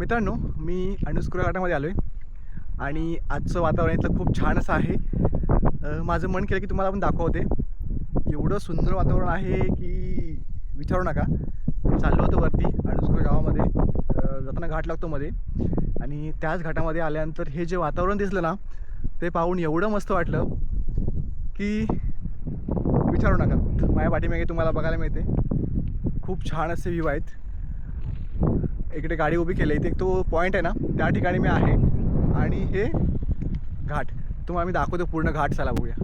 मित्रांनो मी अनुस्कुरा घाटामध्ये आलो आहे आणि आजचं वातावरण इथलं खूप छान असं आहे. माझं मन केलं की तुम्हाला पण दाखवते. एवढं सुंदर वातावरण आहे की विचारू नका. चाललो होतो वरती अनुस्कुरा गावामध्ये. जाताना घाट लागतो मध्ये. आणि त्याच घाटामध्ये आल्यानंतर हे जे वातावरण दिसलं ना ते पाहून एवढं मस्त वाटलं की विचारू नका. माझ्या पाठीमागे तुम्हाला बघायला मिळते. खूप छान असे व्ह्यू आहेत. इकडे गाडी उभी केली. इथे एक तो पॉईंट आहे ना त्या ठिकाणी मी आहे. आणि हे घाट. तुम्हाला मी दाखवतो पूर्ण घाट चला बघूया.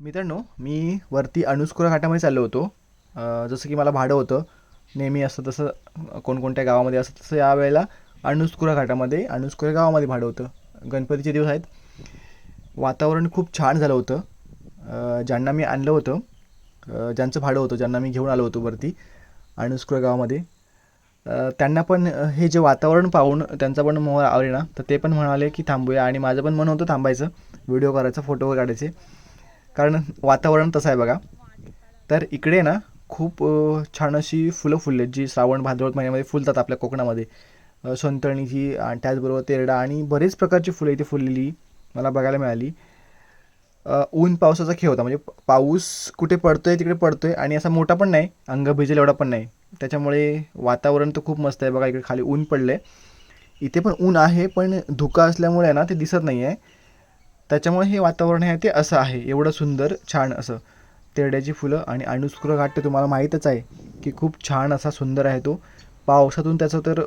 मित्रांनो मी वरती अनुस्कुरा घाटामध्ये चाललो होतो. जसं की मला भाडं होतं. नेहमी असतं तसं कोणकोणत्या गावामध्ये असतं तसं यावेळेला अनुस्कुरा घाटामध्ये अणुस्कुरा गावामध्ये भाडं होतं. गणपतीचे दिवस आहेत. वातावरण खूप छान झालं होतं. ज्यांना मी आणलं होतं ज्यांचं भाडं होतं ज्यांना मी घेऊन आलो होतो वरती अनुस्कुरा गावामध्ये त्यांना पण हे जे वातावरण पाहून त्यांचा पण मोह आवडे ना तर ते पण म्हणाले की थांबूया आणि माझं पण मन होतं थांबायचं व्हिडिओ करायचा फोटो काढायचे. कारण वातावरण तसं आहे बघा. तर इकडे ना खूप छान अशी फुलं फुलले जी श्रावण भाद्रवत महिन्यामध्ये फुलतात आपल्या कोकणामध्ये. अ, सोनतळणीची आणि त्याचबरोबर तेरडा आणि बरेच प्रकारची फुलं इथे फुललेली मला बघायला मिळाली. ऊन पावसाचा खेळ होता म्हणजे पाऊस कुठे पडतोय तिकडे पडतोय आणि असा मोठा पण नाही अंग भिजेल एवढा पण नाही. त्याच्यामुळे वातावरण तर खूप मस्त आहे बघा इकडे खाली ऊन पडलं आहे इथे पण ऊन आहे पण धुका असल्यामुळे आहे ना ते दिसत नाही आहे त्याच्यामुळे हे वातावरण आहे ते असं आहे. एवढं सुंदर छान असं. तेरड्याची फुलं आणि अणुस्कुर घाट ते तुम्हाला माहीतच आहे की खूप छान असा सुंदर आहे तो. पावसातून त्याचं तर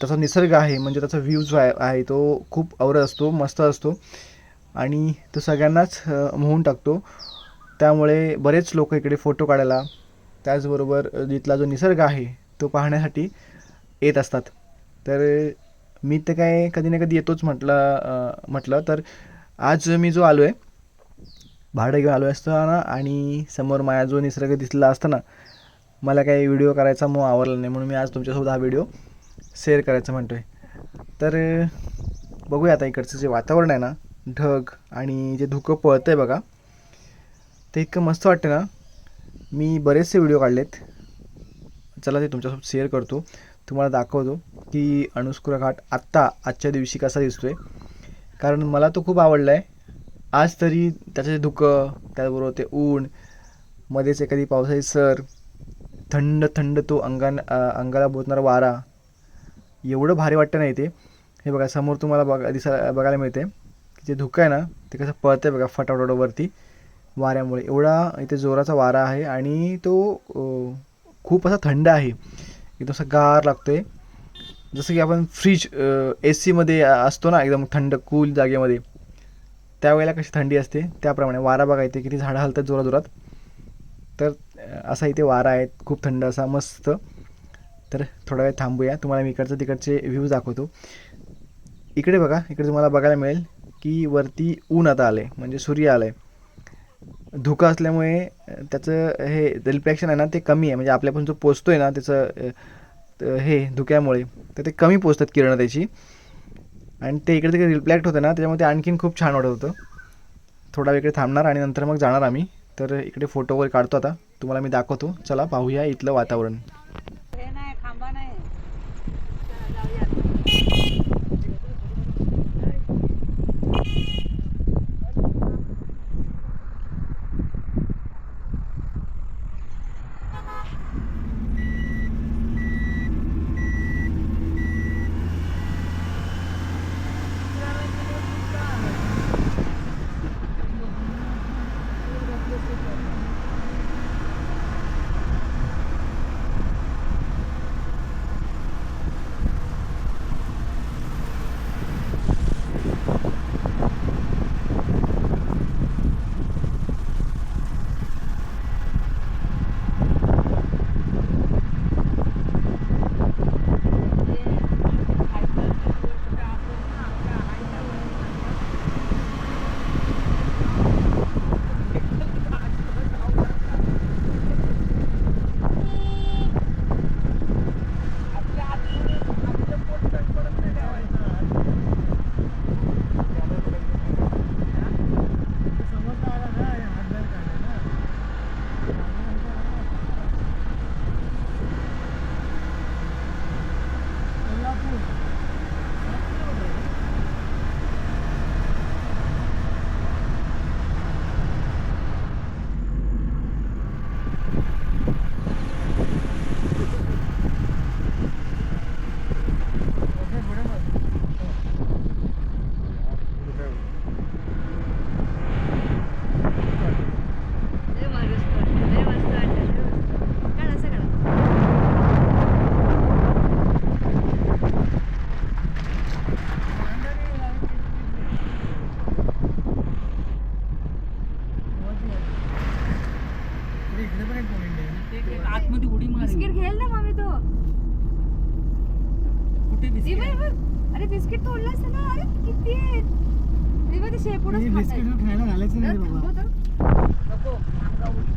त्याचा निसर्ग आहे म्हणजे त्याचा व्ह्यू जो आहे तो खूप अवर असतो मस्त असतो. आणि तो सगळ्यांनाच मोहून टाकतो. त्यामुळे बरेच लोक इकडे फोटो काढायला त्याचबरोबर तिथला जो निसर्ग आहे तो पाहण्यासाठी येत असतात. तर मी तर काय कधी ना कधी येतोच म्हटलं म्हटलं. तर आज मी जो आलो आहे भाडं घेऊन आलो असताना आणि समोर माझा जो निसर्ग दिसला असताना मला काही व्हिडिओ करायचा मग आवडला नाही. म्हणून मी आज तुमच्यासोबत हा व्हिडिओ शेअर करायचा म्हणतो आहे तर बघूया आता इकडचं जे वातावरण आहे ना ढग आणि जे धुकं पळतं आहे बघा ते इतकं मस्त वाटतं ना मी बरेचसे व्हिडिओ काढलेत. चला ते तुमच्यासोबत शेअर करतो. तुम्हाला दाखवतो की अनुस्कुरा घाट आत्ता आजच्या दिवशी कसा दिसतो आहे कारण मला तो खूप आवडला आहे आज तरी त्याचं धुकं त्याचबरोबर ते ऊन मध्येच एखादी पावसाळी सर थंड थंड तो अंगान अंगाला बोतणारा वारा. एवढं भारी वाटतं नाही ते हे बघा समोर तुम्हाला बघा दिसा बघायला मिळते की जे धुकं आहे ना ते कसं पळतं आहे बघा फटाफटावरती वाऱ्यामुळे. एवढा इथे जोराचा वारा आहे आणि तो खूप असा थंड आहे. एकदम असा गार लागतोय. जसं की आपण फ्रीज ए सीमध्ये असतो ना एकदम थंड कूल जागेमध्ये. त्यावेळेला कशी थंडी असते? त्याप्रमाणे. वारा बघा इथे किती झाडं हलतात जोरात जोरात तर असा इथे वारा आहे. खूप थंड असा मस्त. तर थोडा वेळ थांबूया. तुम्हाला मी इकडचं तिकडचे व्ह्यूज दाखवतो. इकडे बघा. इकडे तुम्हाला बघायला मिळेल की वरती ऊन आता आलं आहे म्हणजे सूर्य आलं आहे धुकं असल्यामुळे त्याचं हे रिफ्लेक्शन आहे ना ते कमी आहे. म्हणजे आपल्यापासून जो पोचतो आहे ना त्याचं हे धुक्यामुळे तर ते कमी पोचतात किरणं त्याची. आणि ते इकडे तिकडे रिफ्लॅक्ट होतं ना त्याच्यामुळे ते आणखीन खूप छान वाटत होतं. थोडा वेळ इकडे थांबणार आणि नंतर मग जाणार आम्ही. तर इकडे फोटो वगैरे काढतो आता. तुम्हाला मी दाखवतो. चला पाहूया इथलं वातावरण. इकडे पण एक पॉइंट आहे बिस्किट घेईल ना मम्मी तो. कुठे बिस्किट? बघ, हे बघ. अरे ना? अरे किती आहेत? हे बिस्किट आहेत. घालायचं नाही बाबा. नको आमचा उडी